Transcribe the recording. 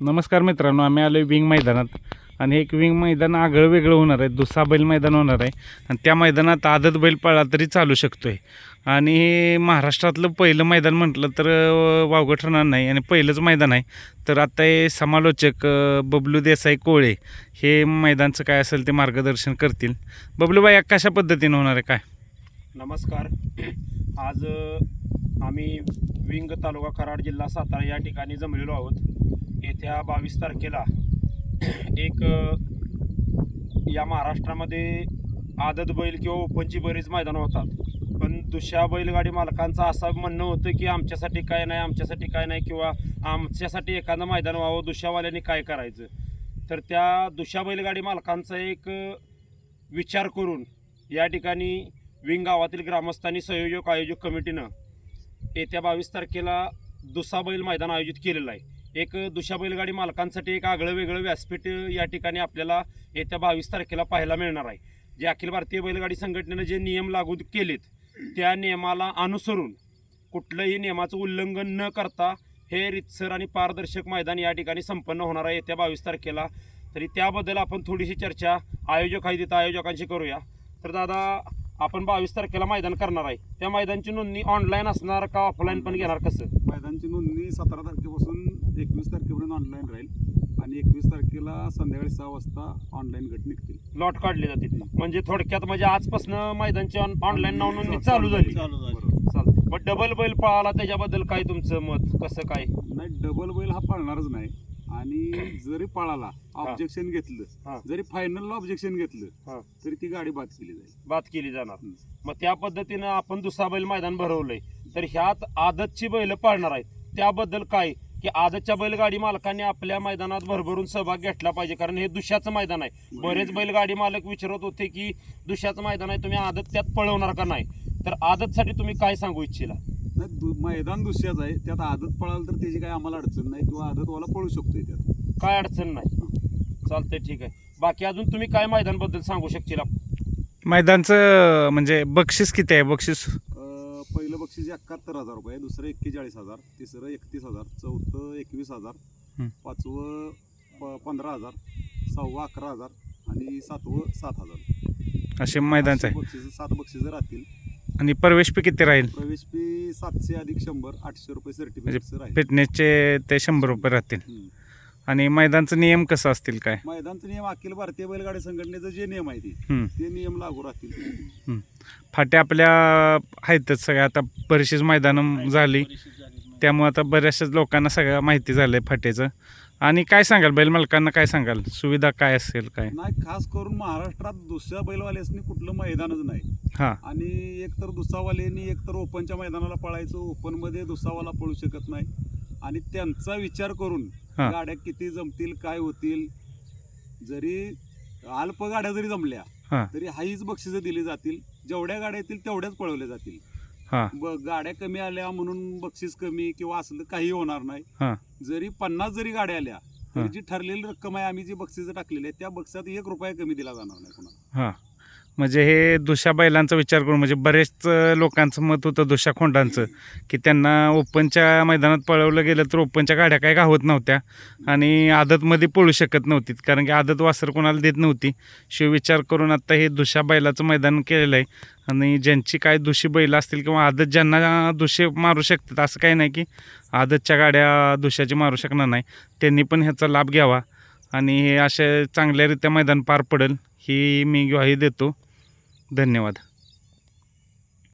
नमस्कार मित्रांनो आम्ही आलो आहे विंग मैदानात. आणि एक विंग मैदान आगळं वेगळं होणार आहे. दुसरा बैल मैदान होणार आहे. आणि त्या मैदानात आदत बैल पळला तरी चालू शकतो आहे आणि हे महाराष्ट्रातलं पहिलं मैदान म्हटलं तर वावगट वावगं ठरणार नाही. आणि पहिलंच मैदान आहे. तर आता हे समालोचक बबलू देसाई कोळे हे मैदानचं काय असेल ते मार्गदर्शन करतील. बबलूबाई कशा पद्धतीनं होणार आहे काय? नमस्कार. आज आम्ही विंग तालुका कराड जिल्हा सातारा या ठिकाणी जमलेलो आहोत. येत्या बावीस तारखेला एक या महाराष्ट्रामध्ये आदत बैल किंवा ओपनची बरीच मैदानं होतात. पण दुसऱ्या बैलगाडी मालकांचं असं म्हणणं होतं की आमच्यासाठी काय नाही आमच्यासाठी काय नाही किंवा आमच्यासाठी एखादं मैदान व्हावं दुशावाल्याने काय करायचं? तर त्या दुशा बैलगाडी मालकांचा एक विचार करून या ठिकाणी विंग गावातील ग्रामस्थांनी संयोजक आयोजक कमिटीनं येत्या बावीस तारखेला दुसा बैल मैदान आयोजित केलेलं आहे. एक दुशा बैलगाडी मालकांसाठी एक आगळं वेगळं व्यासपीठ या ठिकाणी आपल्याला येत्या बावीस तारखेला पाहायला मिळणार आहे. जे अखिल भारतीय बैलगाडी संघटनेनं जे नियम लागू केलेत त्या नियमाला अनुसरून कुठलंही नियमाचं उल्लंघन न करता हे रितसर आणि पारदर्शक मैदान या ठिकाणी संपन्न होणार आहे येत्या बावीस तारखेला. तरी त्याबद्दल आपण थोडीशी चर्चा आयोजक आहे तिथं आयोजकांशी करूया. तर दादा आपण बावीस तारखेला मैदान करणार आहे. त्या मैदानची नोंदणी ऑनलाईन असणार का ऑफलाईन पण घेणार कसं? मैदानची नोंदणी सतरा तारखेपासून एकवीस तारखेपर्यंत ऑनलाईन राहील. आणि एकवीस तारखेला संध्याकाळी सहा वाजता ऑनलाईन गट निघतील. लॉट काढले जातील म्हणजे थोडक्यात म्हणजे आजपासून मैदानची ऑनलाईन नाव नोंदणी चालू झाली. चालतं मग डबल बैल पळाला त्याच्याबद्दल काय तुमचं मत? कसं काय? नाही डबल बैल हा पळणारच नाही. आणि जरी पळाला ऑब्जेक्शन. घेतलं जरी फायनल ऑब्जेक्शन. घेतलं तरी ती गाडी बाद केली जाईल. बात केली जाणार. मग त्या पद्धतीनं आपण दुसरा बैल मैदान भरवलंय. तर ह्यात आदतची बैल पाळणार आहेत. त्याबद्दल काय? की आदतच्या बैलगाडी मालकांनी आपल्या मैदानात भरभरून सहभाग घेतला पाहिजे. कारण हे दुसऱ्याचं मैदान आहे. बरेच बैलगाडी मालक विचारत होते की दुसऱ्याचं मैदान आहे तुम्ही आदत त्यात पळवणार का नाही? तर आदतसाठी तुम्ही काय सांगू इच्छिला? नाही दु- मैदान दुसऱ्याच आहे. त्यात आदत पळाल तर त्याची काही आम्हाला अडचण नाही किंवा आदतवाला पळू शकतोय त्यात. काय अडचण नाही. चालतंय ठीक आहे. बाकी अजून तुम्ही काय मैदानबद्दल सांगू शकशील? मैदानचं म्हणजे बक्षीस किती आहे? बक्षीस? अं, पहिलं बक्षीस एकाहत्तर हजार रुपये दुसरं एक्केचाळीस हजार तिसरं एकतीस हजार चौथं एकवीस हजार हं. पाचवं प पंधरा हजार सहावं अकरा हजार आणि सातवं सात हजार. असे मैदानचं आहे. बक्षीस सात बक्षिसं राहतील. आणि प्रवेश फी किती राहील? प्रवेश फी सातशे अधिक शंभर आठशे रुपये सर्टिफिकेट राहील. फिटनेसचे ते शंभर रुपये राहतील. आणि मैदानचं नियम कसं असतील काय? मैदानचा नियम अखिल भारतीय बैलगाडी संघटनेचं जे नियम आहे ते. ते नियम लागू राहतील. फाट्या आपल्या आहेतच सगळ्या आता बरीचशीच मैदानं झाली. त्यामुळे आता बऱ्याचशाच लोकांना सगळ्या माहिती झालं आहे फाट्याचं. आणि काय सांगाल बैल मालकांना काय सांगाल? सुविधा काय असेल काय? नाही खास करून महाराष्ट्रात दुसऱ्या बैलवाल्यासनी कुठलं मैदानच नाही. हां आणि एकतर दुसावाल्यांनी एकतर ओपनच्या मैदानाला पळायचं ओपनमध्ये दुसावाला पळू शकत नाही आणि त्यांचा विचार करून हा. गाड्या किती जमतील काय होतील जरी अल्प गाड्या जरी जमल्या हा. तरी हाईच बक्षिसं दिली जातील जेवढ्या गाड्या येतील तेवढ्याच पळवल्या जातील हां ब गाड्या कमी आल्या म्हणून बक्षीस कमी किंवा असलं काही होणार हा. नाही जरी पन्नास जरी गाड्या आल्या हा. तरी जी ठरलेली रक्कम आहे आम्ही जी बक्षिसं टाकलेली आहे त्या बक्षात एक रुपया कमी दिला जाणार नाही कोणाला हां म्हणजे हे दुशा बैलांचा विचार करून म्हणजे बरेच लोकांचं मत होतं दुशा खोंडांचं की त्यांना ओपनच्या मैदानात पळवलं गेलं तर ओपनच्या गाड्या काही गावत नव्हत्या आणि आदतमध्ये पळू शकत नव्हती कारण की आदत वासर कोणाला देत नव्हती. शिव विचार करून आता हे दुशा बैलाचं मैदान केलेलं आहे. आणि ज्यांची काय दुशी बैल असतील किंवा आदत ज्यांना दुशे मारू शकतात असं काही नाही की आदतच्या गाड्या दुशाची मारू शकणार नाही. त्यांनी पण ह्याचा लाभ घ्यावा. आणि हे असे चांगल्यारीत्या मैदान पार पडेल ही मी ग्वाही देतो. धन्यवाद.